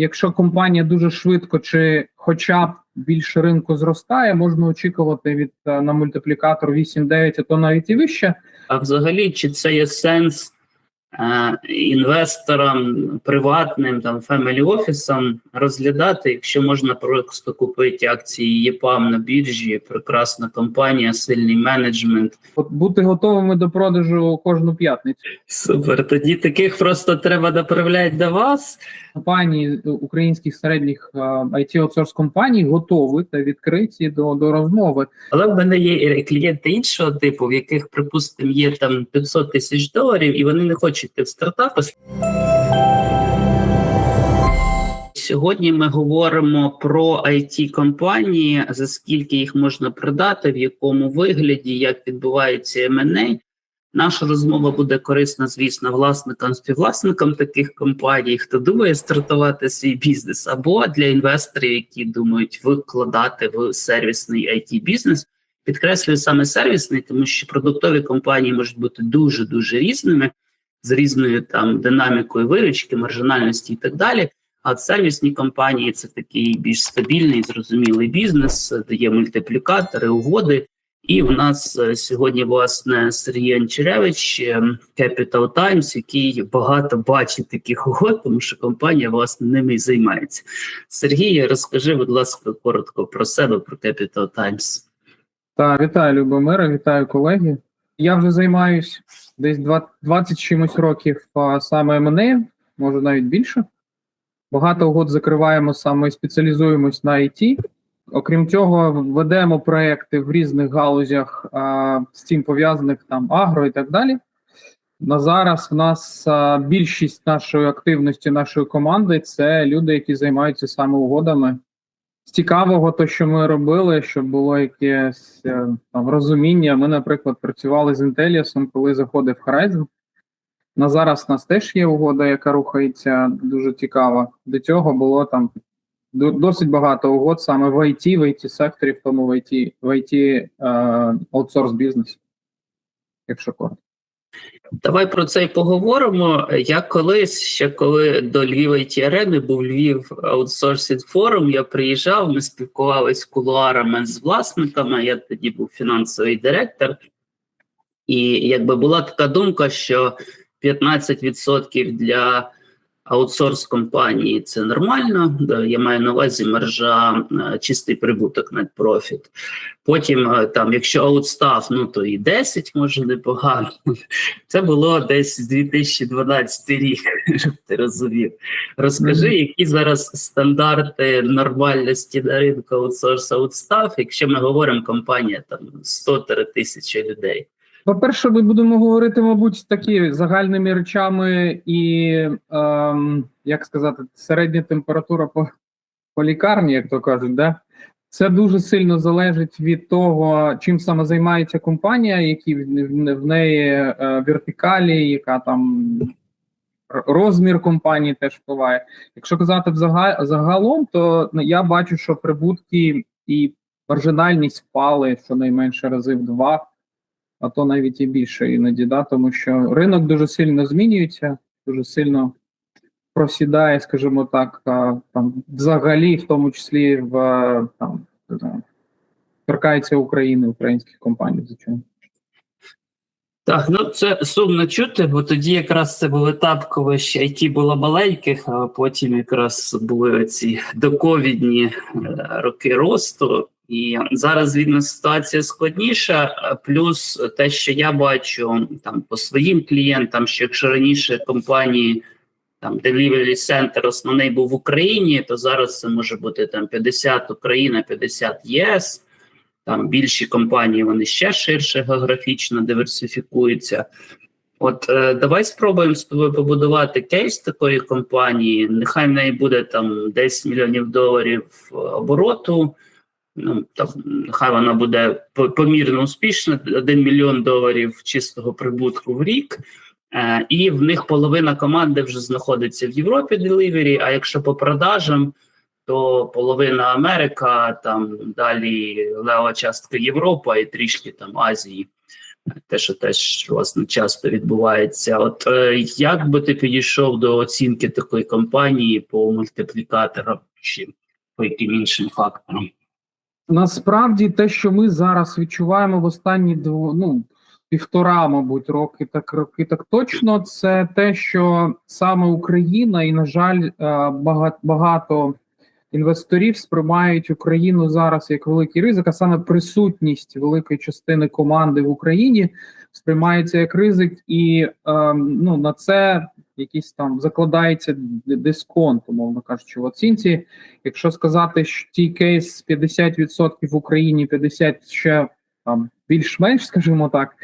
якщо компанія дуже швидко чи хоча б більше ринку зростає, можна очікувати від е, на мультиплікатор 8-9, а то навіть і вище. А взагалі, чи це є сенс е, інвесторам приватним там фемелі офісам розглядати, якщо можна просто купити акції ЄПАМ на біржі, прекрасна компанія, сильний менеджмент. От бути готовими до продажу кожну п'ятницю. Супер. Тоді таких просто треба направляти до вас. Компанії українських середніх it аутсорс компаній готові та відкриті до, до розмови. Але в мене є клієнти іншого типу, в яких, припустимо, є там 500 тисяч доларів, і вони не хочуть йти в стартапи. Сьогодні ми говоримо про it компанії, за скільки їх можна продати, в якому вигляді, як відбувається M&A. Наша розмова буде корисна, звісно, власникам, співвласникам таких компаній, хто думає стартувати свій бізнес, або для інвесторів, які думають викладати в сервісний it бізнес. Підкреслюю саме сервісний, тому що продуктові компанії можуть бути дуже дуже різними, з різною там динамікою виручки, маржинальності і так далі. А сервісні компанії це такий більш стабільний, зрозумілий бізнес, де є мультиплікатори, угоди. І в нас е, сьогодні, власне, Сергій Анчеревич, е, Capital Times, який багато бачить таких угод, тому що компанія власне ними і займається. Сергій, розкажи, будь ласка, коротко про себе, про Capital Times. Та вітаю Любомира, вітаю колеги. Я вже займаюсь десь 20 чимось років саме M&A, може навіть більше. Багато угод закриваємо саме спеціалізуємось на IT. Окрім цього, ведемо проекти в різних галузях а, з цим пов'язаних там агро і так далі. На зараз в нас а, більшість нашої активності, нашої команди це люди, які займаються саме угодами. З цікавого, то що ми робили, щоб було якесь е, там розуміння. Ми, наприклад, працювали з Intellius, коли заходив Horizon. На зараз у нас теж є угода, яка рухається дуже цікава. До цього було там досить багато угод саме в IT, в IT секторі, в тому в IT, в IT е, аутсорс бізнесі. Якщо коротко. Давай про це й поговоримо. Я колись, ще коли до Львів it арени був Львів Outsourcing Forum, я приїжджав, ми спілкувалися кулуарами з власниками. Я тоді був фінансовий директор, і якби була така думка, що 15% для аутсорс компанії це нормально. Я маю на увазі маржа, е, чистий прибуток net profit. Потім, е, там, якщо аутстаф, ну то і 10 може непогано. Це було десь 2012 рік, щоб ти розумів. Розкажи, Мгм. які зараз стандарти нормальності на ринку аутсорс аутстаф, якщо ми говоримо компанія там 100 тисячі людей. По-перше, ми будемо говорити, мабуть, такі загальними речами, і ем, як сказати, середня температура по, по лікарні, як то кажуть, да? це дуже сильно залежить від того, чим саме займається компанія, які в, неї е, вертикалі, яка там розмір компанії теж впливає. Якщо казати взага- загалом, то я бачу, що прибутки і маржинальність впали щонайменше рази в два а то навіть і більше іноді, да, тому що ринок дуже сильно змінюється, дуже сильно просідає, скажімо так, там взагалі, в тому числі в там торкається України, українських компаній, звичайно. Так, ну це сумно чути, бо тоді якраз це був етап, коли ще IT було маленьких, а потім якраз були ці доковідні е, роки росту. І зараз видно ситуація складніша. Плюс те, що я бачу там по своїм клієнтам, що якщо раніше компанії там Delivery Center основний був в Україні, то зараз це може бути там 50 Україна, 50 ЄС. Там більші компанії вони ще ширше географічно диверсифікуються. От е, давай спробуємо з тобою побудувати кейс такої компанії. Нехай в неї буде там 10 мільйонів доларів е, обороту. Ну там нехай вона буде помірно успішна, 1 мільйон доларів чистого прибутку в рік. Е, і в них половина команди вже знаходиться в Європі Delivery, А якщо по продажам, то половина Америка, там далі лева частка Європа і трішки там Азії. те, що теж власне часто відбувається. От е, як би ти підійшов до оцінки такої компанії по мультиплікаторам чи по яким іншим факторам? Насправді, те, що ми зараз відчуваємо в останні дво, ну, півтора, мабуть, роки, так роки так точно, це те, що саме Україна, і, на жаль, е, багато, інвесторів сприймають Україну зараз як великий ризик, а саме присутність великої частини команди в Україні сприймається як ризик, і е, ну, на це якийсь там закладається дисконт, умовно кажучи, в оцінці. Якщо сказати, що ті кейс 50% в Україні, 50% ще там більш-менш, скажімо так.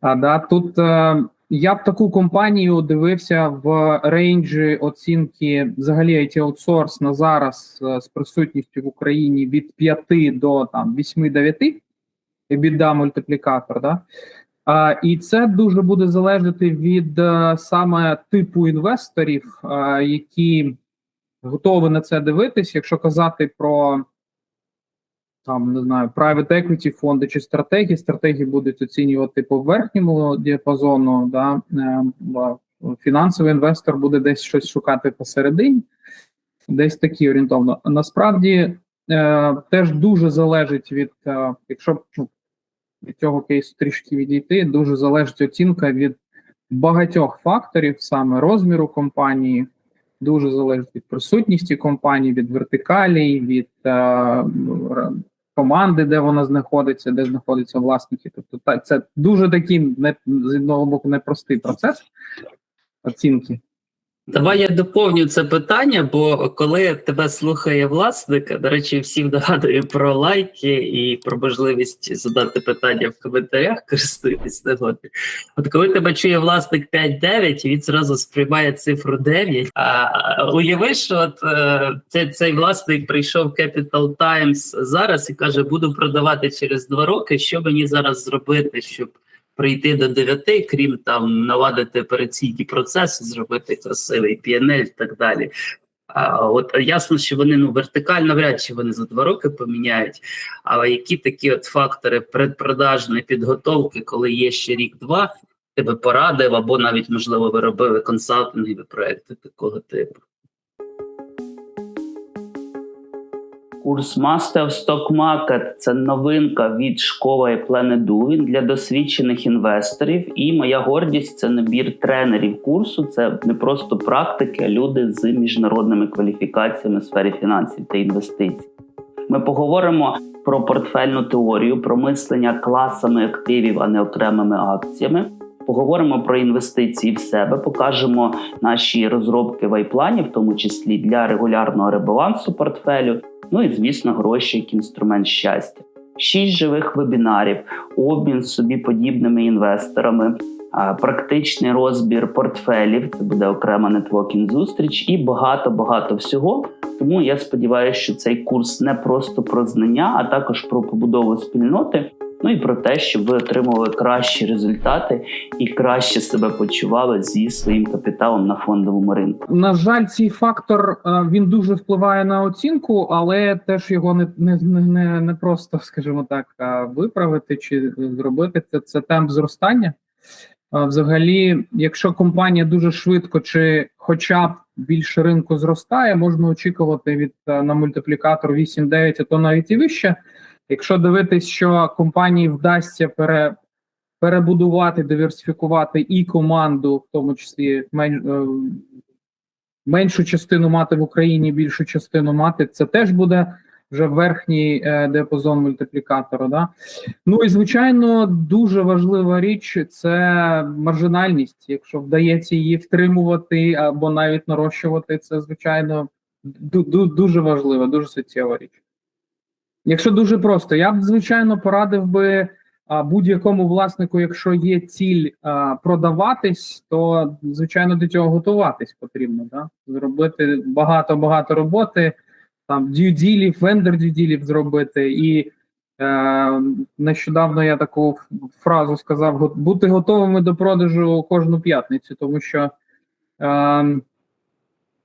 А да, тут е, я б таку компанію дивився в рейнджі оцінки взагалі IT аутсорс на зараз е, з присутністю в Україні від 5 до там 8-9 біда мультиплікатор. Да? І це дуже буде залежати від е, саме типу інвесторів, е, які готові на це дивитись. Якщо казати про там не знаю, private equity фонди чи стратегії, стратегії будуть оцінювати по верхньому діапазону. Да? е, Фінансовий інвестор буде десь щось шукати посередині, десь такі орієнтовно. Насправді е, теж дуже залежить від, е, якщо ну, від цього кейсу трішки відійти, дуже залежить оцінка від багатьох факторів, саме розміру компанії, дуже залежить від присутності компанії, від вертикалій, від е, команди, де вона знаходиться, де знаходяться власники. Тобто, та, це дуже такий не з одного боку непростий процес оцінки. Давай я доповню це питання, бо коли тебе слухає власник, до речі, всім нагадую про лайки і про можливість задати питання в коментарях, користуйтесь нагоди. От коли тебе чує власник 5-9, він зразу сприймає цифру 9. А уяви, що от е, цей, цей власник прийшов в Capital Times зараз і каже: буду продавати через два роки. Що мені зараз зробити, щоб прийти до 9, крім там наладити операційні процеси, зробити красивий PNL і так далі. А от ясно, що вони ну вертикально вряд чи вони за два роки поміняють. Але які такі от фактори предпродажної підготовки, коли є ще рік-два, тебе порадив, або навіть можливо ви робили консалтингові проекти такого типу. Курс Master Stock Market – це новинка від школи Planet Він для досвідчених інвесторів. І моя гордість це набір тренерів курсу. Це не просто практики, а люди з міжнародними кваліфікаціями в сфері фінансів та інвестицій. Ми поговоримо про портфельну теорію, про мислення класами активів, а не окремими акціями. Поговоримо про інвестиції в себе, покажемо наші розробки в айплані, в тому числі для регулярного ребалансу портфелю. Ну і звісно, гроші як інструмент щастя. Шість живих вебінарів, обмін собі подібними інвесторами, практичний розбір портфелів. Це буде окрема нетворкінг зустріч і багато багато всього. Тому я сподіваюся, що цей курс не просто про знання, а також про побудову спільноти. Ну і про те, щоб ви отримували кращі результати і краще себе почували зі своїм капіталом на фондовому ринку. На жаль, цей фактор е, він дуже впливає на оцінку, але теж його не, не, не, не просто, скажімо так, виправити чи зробити. Це, це темп зростання. Взагалі, якщо компанія дуже швидко чи хоча б більше ринку зростає, можна очікувати від е, на мультиплікатор 8-9, а то навіть і вище. Якщо дивитись, що компанії вдасться пере, перебудувати, диверсифікувати і команду, в тому числі мен, е, меншу частину мати в Україні, більшу частину мати, це теж буде вже верхній е, диапазон мультиплікатора. Да? Ну і звичайно, дуже важлива річ це маржинальність. Якщо вдається її втримувати або навіть нарощувати, це звичайно ду- ду- дуже важлива, дуже суттєва річ. Якщо дуже просто, я б звичайно порадив би будь-якому власнику, якщо є ціль продаватись, то звичайно до цього готуватись потрібно. Да? Зробити багато багато роботи, там дію-ділів, вендор дію-ділів зробити. І е, нещодавно я таку фразу сказав: бути готовими до продажу кожну п'ятницю, тому що. Е,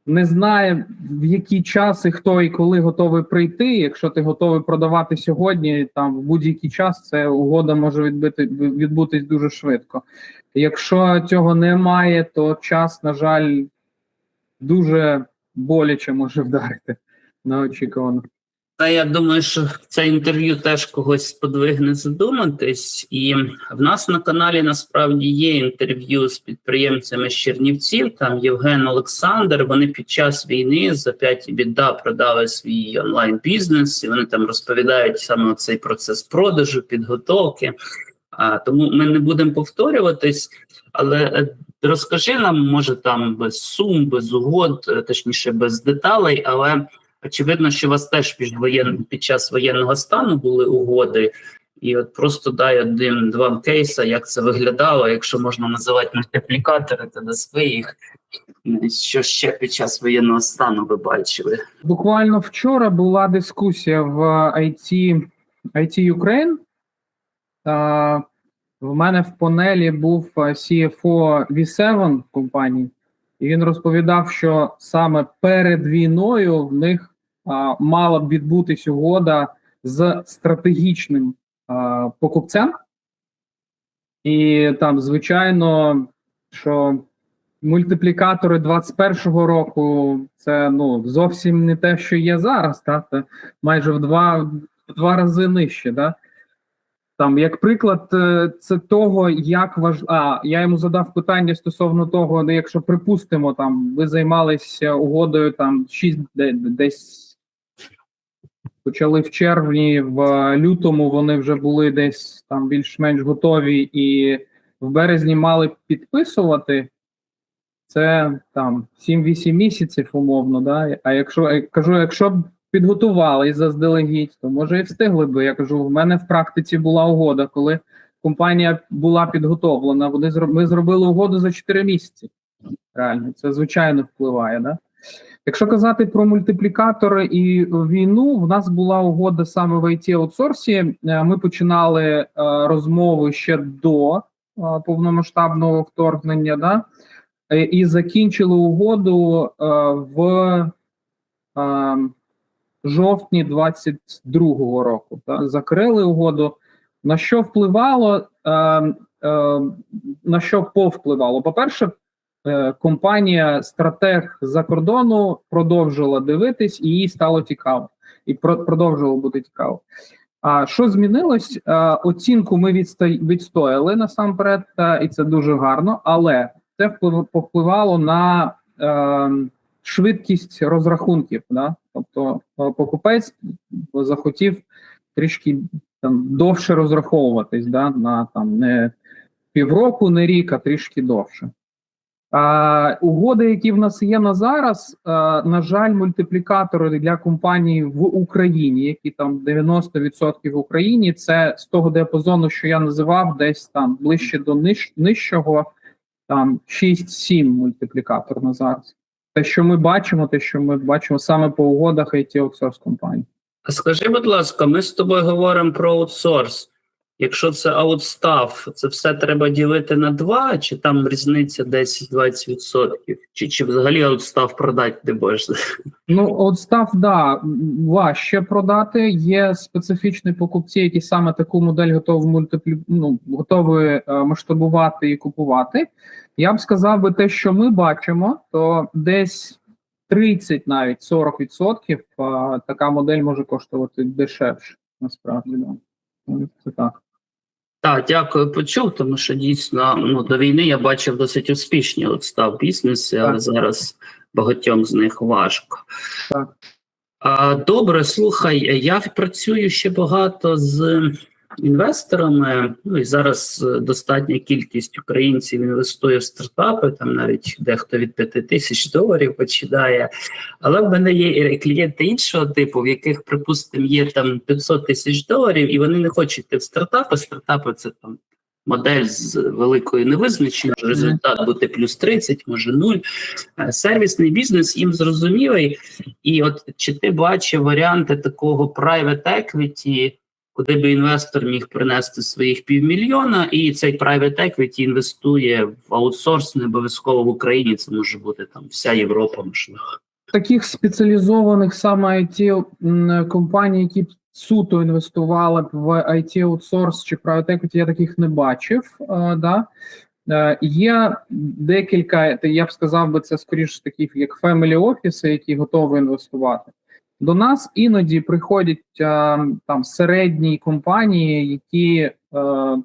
не знає, в які часи хто і коли готовий прийти. Якщо ти готовий продавати сьогодні, там в будь-який час це угода може відбити відбутись дуже швидко. Якщо цього немає, то час, на жаль, дуже боляче може вдарити неочікувано. Та я думаю, що це інтерв'ю теж когось сподвигне задуматись. І в нас на каналі насправді є інтерв'ю з підприємцями з Чернівців. Там Євген Олександр. Вони під час війни за п'ять біда продали свій онлайн бізнес, і вони там розповідають саме цей процес продажу, підготовки. А, тому ми не будемо повторюватись, але е, розкажи нам, може, там без сум, без угод, е, точніше, без деталей, але. Очевидно, що у вас теж під, воєн... під час воєнного стану були угоди, і от просто дай один-два кейса, як це виглядало, якщо можна називати мультиплікатори, то назви їх. Що ще під час воєнного стану ви бачили? Буквально вчора була дискусія в IT, IT Ukraine. Та в мене в панелі був CFO V7 компанії, і він розповідав, що саме перед війною в них а, мала б відбутись угода з стратегічним а, покупцем. І там, звичайно, що мультиплікатори 21-го року це ну зовсім не те, що є зараз, та це майже в два, в два рази нижче. Да? Там, як приклад, е, це того, як важ... А, я йому задав питання стосовно того, ну, якщо припустимо, там ви займалися угодою там 6 десь почали в червні, в лютому вони вже були десь там більш-менш готові, і в березні мали підписувати. Це там 7-8 місяців, умовно, да. А якщо я кажу, якщо підготувались заздалегідь, то може і встигли би. Я кажу, в мене в практиці була угода, коли компанія була підготовлена. Вони ми зробили угоду за 4 місяці. Реально, це звичайно впливає. Да? Якщо казати про мультиплікатори і війну, в нас була угода саме в it аутсорсі. Е, Ми починали е, розмови ще до е, повномасштабного вторгнення. Да? І закінчили угоду в е, жовтні 22-го року. Та, закрили угоду. На що впливало? Е, е, на що повпливало? По-перше, е, компанія стратег за кордону продовжила дивитись, і їй стало цікаво, і про, продовжило бути цікаво. А що змінилось? Е, оцінку ми відсто- відстояли насамперед, та, і це дуже гарно, але це вплив- повпливало на е, швидкість розрахунків. Да? Тобто е, покупець захотів трішки там довше розраховуватись, да? на там не півроку, не рік, а трішки довше. А, угоди, які в нас є на зараз, а, на жаль, мультиплікатори для компаній в Україні, які там 90% в Україні, це з того диапазону, що я називав, десь там ближче до ниж, нижчого, там 6-7 мультиплікатор на зараз. Те, що ми бачимо, те, що ми бачимо саме по угодах it аутсорс компаній. А скажи, будь ласка, ми з тобою говоримо про аутсорс. Якщо це аутстав, це все треба ділити на два, чи там різниця 10-20%? Чи, чи взагалі аутстав продати не можна? Ну, от став, да, важче продати. Є специфічні покупці, які саме таку модель готові мультиплі... ну, готові е, масштабувати і купувати. Я б сказав би те, що ми бачимо, то десь 30 навіть 40% е, така модель може коштувати дешевше, насправді. Да. Ну, Це так. Так, дякую, почув, тому що дійсно ну, до війни я бачив досить успішні аутстав бізнеси, але зараз багатьом з них важко. Так. А, добре, слухай, я працюю ще багато з інвесторами. Ну і зараз е, достатня кількість українців інвестує в стартапи, там навіть дехто від 5 тисяч доларів починає. Але в мене є і клієнти іншого типу, в яких, припустимо, є там 500 тисяч доларів, і вони не хочуть йти в стартапи. Стартапи це там. Модель з великою невизначеністю, результат бути плюс 30, може 0. Е, Сервісний бізнес їм зрозумілий. І от чи ти бачив варіанти такого private equity, куди би інвестор міг принести своїх півмільйона, і цей private equity інвестує в аутсорс, не обов'язково в Україні. Це може бути там вся Європа, можливо. таких спеціалізованих саме IT компаній, які б суто інвестували б в IT аутсорс чи private equity, я таких не бачив. Е, да. Е, Є декілька, я б сказав би, це скоріше таких як family офіси, які готові інвестувати. До нас іноді приходять е, там середні компанії, які е,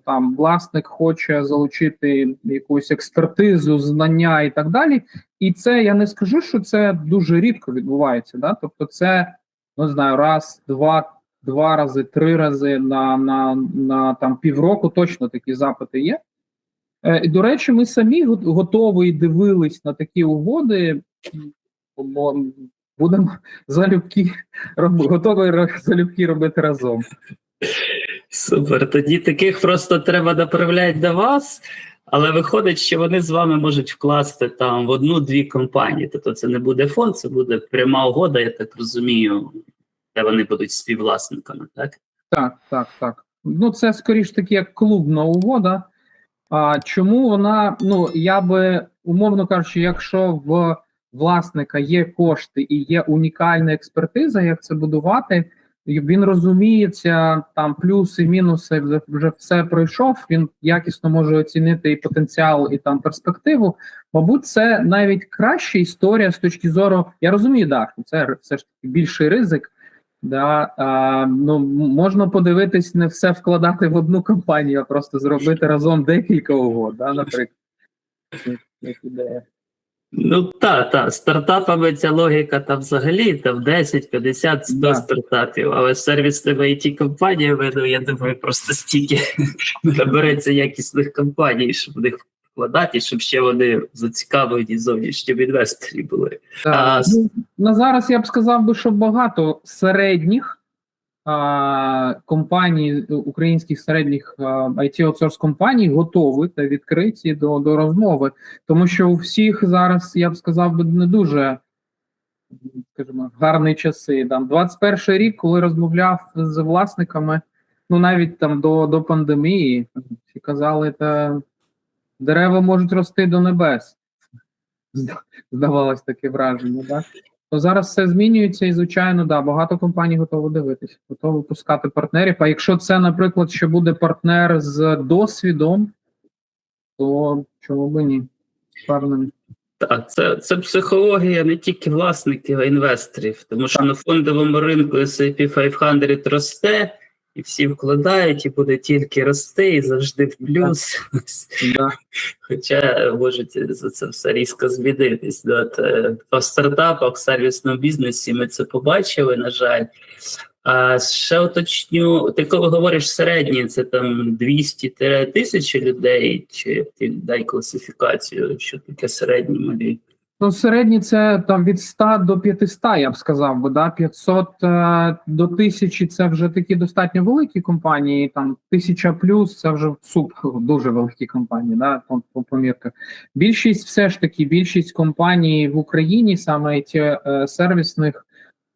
там власник хоче залучити якусь експертизу, знання і так далі. І це я не скажу, що це дуже рідко відбувається. Да? Тобто, це ну, не знаю, раз, два, два рази, три рази на, на, на там півроку точно такі запити є. Е, і, до речі, ми самі готові дивились на такі угоди, будемо залюбки роб, готові залюбки робити разом. Супер. Тоді таких просто треба направляти до вас, але виходить, що вони з вами можуть вкласти там в одну-дві компанії. Тобто це не буде фонд, це буде пряма угода, я так розумію, де вони будуть співвласниками, так? Так, так, так. Ну, це скоріш таки як клубна угода. А чому вона? Ну я би умовно кажучи, якщо в власника є кошти і є унікальна експертиза, як це будувати, він розуміється там плюси, мінуси, вже, вже все пройшов. Він якісно може оцінити і потенціал, і там перспективу. Мабуть, це навіть краща історія з точки зору. Я розумію, да, що це все ж таки більший ризик. Да, а, ну, можна подивитись, не все вкладати в одну компанію, а просто зробити разом декілька угод, да, наприклад. Як- Як ідея. Ну так, так, стартапами ця логіка там взагалі там 10, 50, 100 Да. стартапів, але з сервісними it компаніями, ну я думаю, просто стільки набереться якісних компаній, щоб в них вкладати, щоб ще вони зацікавлені зовнішнім інвесторі були. Так. А, Ну, на зараз я б сказав би, що багато середніх компаній, українських середніх it аутсорс компаній готові та відкриті до, до розмови, тому що у всіх зараз я б сказав би не дуже. Скажімо, гарні часи. Там 21 рік, коли розмовляв з власниками, ну навіть там до, до пандемії, всі казали, та дерева можуть рости до небес. Здавалось таке враження, так? То зараз все змінюється, і звичайно, да, багато компаній готово дивитися, готово пускати партнерів. А якщо це, наприклад, ще буде партнер з досвідом, то чому би ні? Впевнений. Так, це, це психологія не тільки власників, а інвесторів. Тому що Так. на фондовому ринку S&P 500 росте, і всі вкладають, і буде тільки рости, і завжди в плюс. Да. Хоча можуть за це все різко змінитись. Да, по стартапах, в сервісному бізнесі ми це побачили, на жаль. А ще уточню, ти коли говориш середні, це там 200 тисячі людей, чи ти дай класифікацію, що таке середні малі? Ну, середні це там від 100 до 500, я б сказав би, да? 500 е, до 1000 це вже такі достатньо великі компанії, там 1000 плюс це вже суп, дуже великі компанії, да? по, по помірках. Більшість все ж таки, більшість компаній в Україні, саме ті е, сервісних,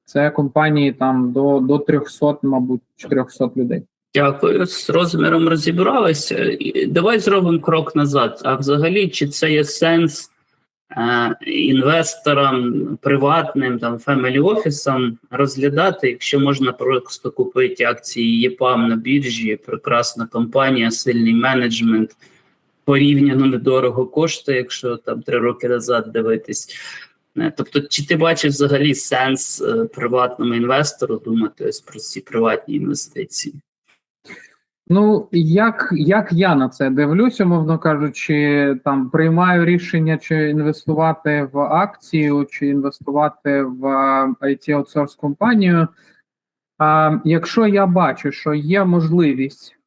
це компанії там до, до 300, мабуть, 400 людей. Дякую. З розміром розібралися. Давай зробимо крок назад. А взагалі, чи це є сенс інвесторам приватним там family офісам розглядати, якщо можна просто купити акції ЄПАМ на біржі, прекрасна компанія, сильний менеджмент, порівняно недорого коштує, якщо там три роки назад дивитись. Е, Тобто, чи ти бачиш взагалі сенс е, приватному інвестору думати ось про ці приватні інвестиції? Ну, як, як я на це дивлюся, мовно кажучи, там приймаю рішення, чи інвестувати в акцію, чи інвестувати в it аутсорс компанію. А якщо я бачу, що є можливість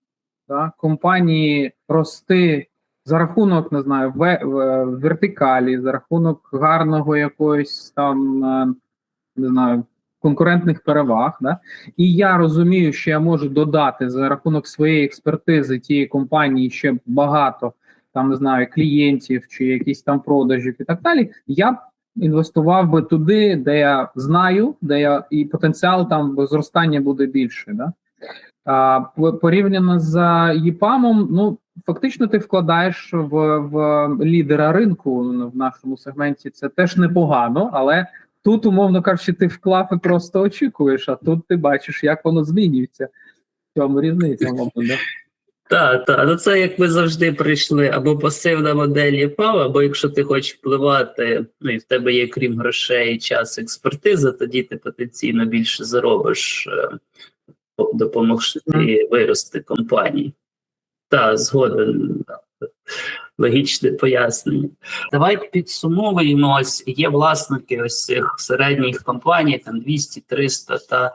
да, компанії рости за рахунок, не знаю, ве- в- вертикалі, за рахунок гарного якоїсь там, е, не знаю, конкурентних переваг, да, і я розумію, що я можу додати за рахунок своєї експертизи тієї компанії ще багато там не знаю клієнтів чи якісь там продажів і так далі. Я б інвестував би туди, де я знаю, де я і потенціал там зростання буде більше. Да? А, по- порівняно з ЄПАМом, ну фактично ти вкладаєш в, в лідера ринку в нашому сегменті. Це теж непогано, але тут, умовно кажучи, ти вклав і просто очікуєш, а тут ти бачиш, як воно змінюється. В цьому різниця, мабуть, да? Так, так, ну це як ми завжди прийшли або пасивна модель ЄПАВ, або якщо ти хочеш впливати, ну і в тебе є крім грошей, час, експертиза, тоді ти потенційно більше заробиш, е, по- вирости компанії. Так, згоден. Логічне пояснення. Давайте підсумовуємо. Ось є власники ось цих середніх компаній, там 200-300 та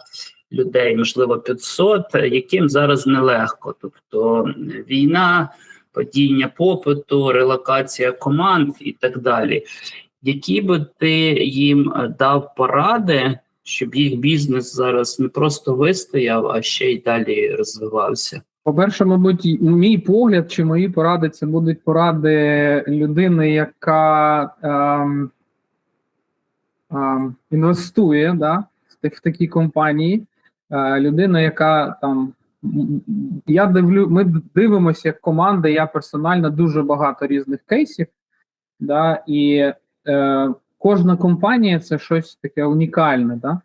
людей, можливо, 500, яким зараз нелегко. Тобто війна, падіння попиту, релокація команд і так далі. Які би ти їм е, дав поради, щоб їх бізнес зараз не просто вистояв, а ще й далі розвивався? По-перше, мабуть, мій погляд чи мої поради це будуть поради людини, яка ем, ем, інвестує да, в, такі компанії. Е, людина, яка там. Я дивлю, ми дивимося як команда, я персонально дуже багато різних кейсів. Да, і е, кожна компанія це щось таке унікальне. Да?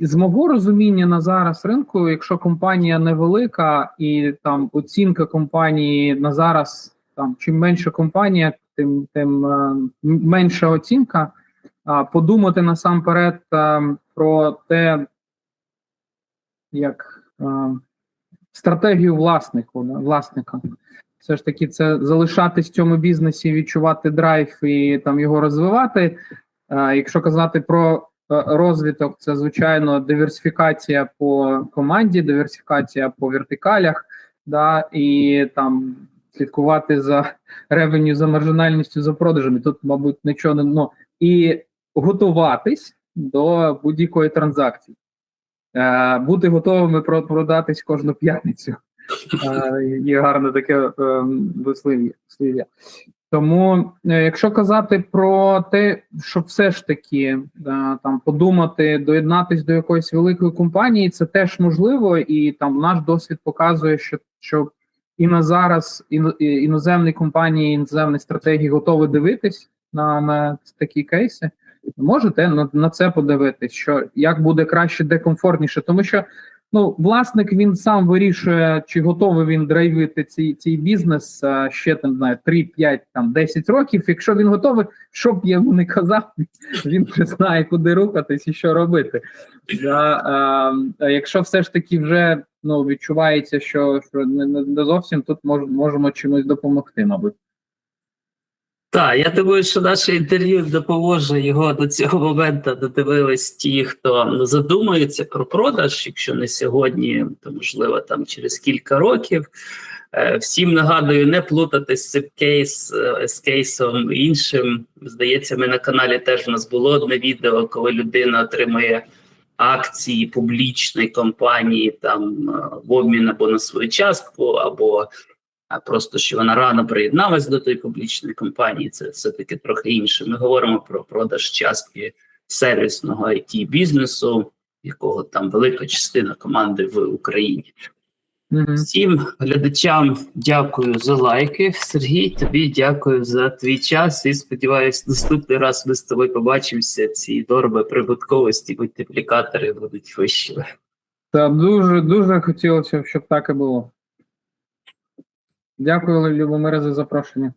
З мого розуміння на зараз ринку, якщо компанія невелика і там оцінка компанії на зараз, там чим менша компанія, тим тим е, менша оцінка. А подумати насамперед е, про те, як е, стратегію власнику, власника. Все ж таки, це залишатись в цьому бізнесі, відчувати драйв і там його розвивати. Е, Якщо казати про розвиток, це звичайно диверсифікація по команді, диверсифікація по вертикалях, да, і там слідкувати за ревеню, за маржинальністю, за продажами. Тут, мабуть, нічого не ну, і готуватись до будь-якої транзакції. Е, бути готовими продатись кожну п'ятницю. Е, Є гарне таке е, вислів'я. Тому, е, якщо казати про те, що все ж таки е, там подумати, доєднатись до якоїсь великої компанії, це теж можливо, і там наш досвід показує, що, що і на зараз іноземні компанії, іноземні стратегії готові дивитись на, на такі кейси. Можете на, на це подивитись, що як буде краще, де комфортніше, тому що ну власник він сам вирішує, чи готовий він драйвити цей, цей бізнес а, ще там знаю 3, 5, там 10 років. Якщо він готовий, що б я йому не казав, він вже знає, куди рухатись і що робити. Да, а, а якщо все ж таки вже ну відчувається, що, що не не зовсім тут мож, можемо чимось допомогти, мабуть. Так, я думаю, що наше інтерв'ю допоможе його до цього моменту додивились ті, хто задумується про продаж, якщо не сьогодні, то можливо там через кілька років. Е, Всім нагадую, не плутатись цим кейс е, з кейсом іншим. Здається, ми на каналі теж у нас було одне відео, коли людина отримує акції публічної компанії там е, в обмін або на свою частку, або а просто що вона рано приєдналась до тої публічної компанії, це все-таки трохи інше. Ми говоримо про продаж частки сервісного it бізнесу, якого там велика частина команди в Україні. Всім глядачам дякую за лайки. Сергій, тобі дякую за твій час. І сподіваюся, наступний раз ми з тобою побачимося. Ці норми прибутковості, мультиплікатори будуть вищими. Та дуже дуже хотілося, щоб так і було. Дякую, Любомире, за запрошення.